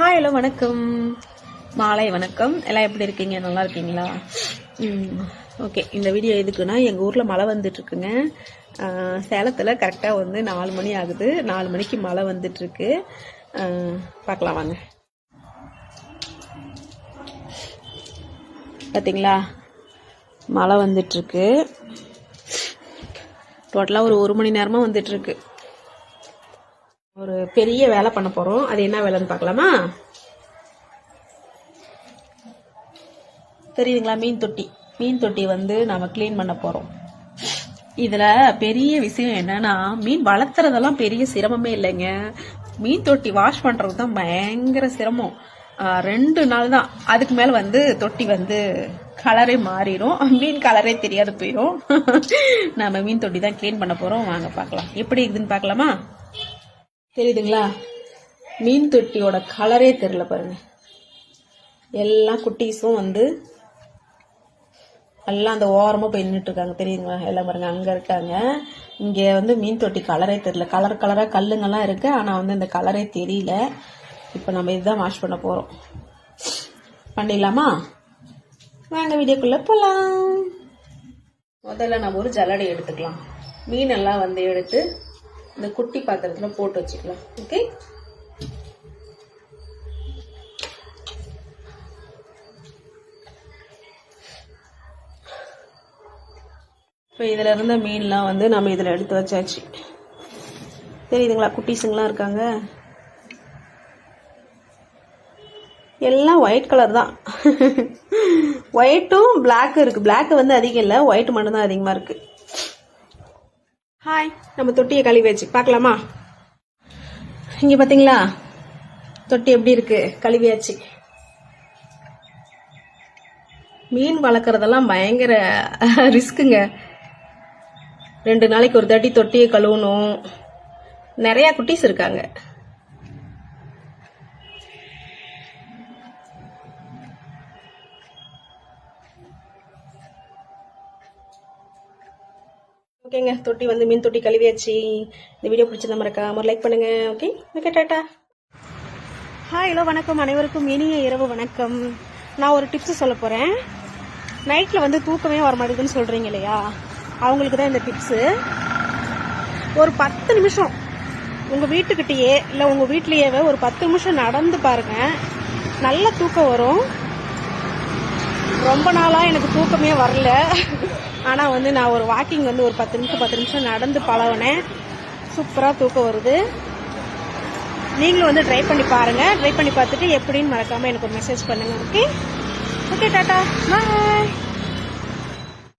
Hi hello வணக்கம். மாலை வணக்கம். எல்லாம் எப்படி இருக்கீங்க? நல்லா இருக்கீங்களா? ஓகே இந்த வீடியோ எதுக்குன்னா எங்கள் ஊரில் மழை வந்துட்டுருக்குங்க. சேலத்தில் கரெக்டாக வந்து நாலு மணி ஆகுது. நாலு மணிக்கு மழை வந்துட்டுருக்கு. பார்க்கலாம் வாங்க. பார்த்தீங்களா மழை வந்துட்டுருக்கு. டோட்டலாக ஒரு ஒரு மணி நேரமாக வந்துட்டுருக்கு. ஒரு பெரிய வேலை பண்ண போறோம். அது என்ன வேலைன்னு பார்க்கலாமா? தெரியுதுங்களா? மீன் தொட்டி. மீன் தொட்டி வந்து நாம க்ளீன் பண்ண போறோம். இதுல பெரிய விஷயம் என்னன்னா மீன் வளர்த்துறதெல்லாம் பெரிய சிரமமே இல்லைங்க. மீன் தொட்டி வாஷ் பண்றது தான் பயங்கர சிரமம். ரெண்டு நாள் தான். அதுக்கு மேல வந்து தொட்டி வந்து கலரே மாறிடும் மீன் கலரே தெரியாது போயிடும் நாம மீன் தொட்டி தான் க்ளீன் பண்ண போறோம். வாங்க பார்க்கலாம். எப்படி இருக்குதுன்னு பார்க்கலாமா? தெரியுதுங்களா? மீன் தொட்டியோட கலரே தெரியல பாருங்க. எல்லா குட்டீஸும் வந்து எல்லாம் அந்த ஓரமாக போய் நின்றுட்டு இருக்காங்க தெரியுங்களா எல்லாம் பாருங்க அங்கே இருக்காங்க. இங்கே வந்து மீன் தொட்டி கலரே தெரியல. கலர் கலராக கல்லுங்கெல்லாம் இருக்குது ஆனால் வந்து இந்த கலரே தெரியல. இப்போ நம்ம இதுதான் வாஷ் பண்ண போகிறோம் பண்ணிடலாமா? வாங்க வீடியோக்குள்ளே போகலாம் முதல்ல நம்ம ஒரு ஜல்லடை எடுத்துக்கலாம். மீனெல்லாம் வந்து எடுத்து இந்த குட்டி பாத்திரத்துல போட்டு வச்சுக்கலாம். ஓகே? இப்போ இதில் இருந்த மீன்லாம் வந்து நம்ம இதில் எடுத்து வச்சாச்சு. தெரியுதுங்களா குட்டீஸுங்களாம் இருக்காங்க. எல்லாம் ஒயிட் கலர் தான். ஒயிட்டும் பிளாக் இருக்குது பிளாக் வந்து அதிகம் இல்லை ஒயிட் மட்டும்தான் அதிகமாக இருக்குது ஹாய் நம்ம தொட்டியை கழுவி வச்சு பார்க்கலாமா? இங்க பாத்தீங்களா? தொட்டி எப்படி இருக்கு? கழுவியாச்சு மீன் வளர்க்குறதெல்லாம் பயங்கர ரிஸ்க்குங்க. ரெண்டு நாளைக்கு ஒரு தாட்டி தொட்டியை கழுவணும். நிறையா குட்டீஸ் இருக்காங்க. ஓகேங்க. தொட்டி வந்து மீன் தொட்டி கழுவியாச்சு. இந்த வீடியோ பிடிச்சிருந்தா மறக்காம லைக் பண்ணுங்க. Okay? Okay tata hi hello வணக்கம். அனைவருக்கும் இனிய இரவு வணக்கம். நான் ஒரு டிப்ஸ் சொல்ல போறேன். நைட்ல வந்து தூக்கமே வர மாட்டேங்குதுன்னு சொல்றீங்க இல்லையா? அவங்களுக்கு தான் இந்த டிப்ஸு ஒரு பத்து நிமிஷம் உங்க வீட்டுக்கிட்டேயே இல்லை உங்க வீட்லயே ஒரு பத்து நிமிஷம் நடந்து பாருங்க. நல்ல தூக்கம் வரும். ரொம்ப நாளாக எனக்கு தூக்கமே வரல. ஆனால் வந்து நான் ஒரு வாக்கிங் வந்து ஒரு பத்து நிமிஷம் பத்து நிமிஷம் நடந்து பழகினேன். சூப்பராக தூக்கம் வருது. நீங்களும் வந்து ட்ரை பண்ணி பாருங்க. ட்ரை பண்ணி பார்த்துட்டு எப்படின்னு மறக்காம எனக்கு ஒரு மெசேஜ் பண்ணுங்க ஓகே ஓகே டாட்டா பாய்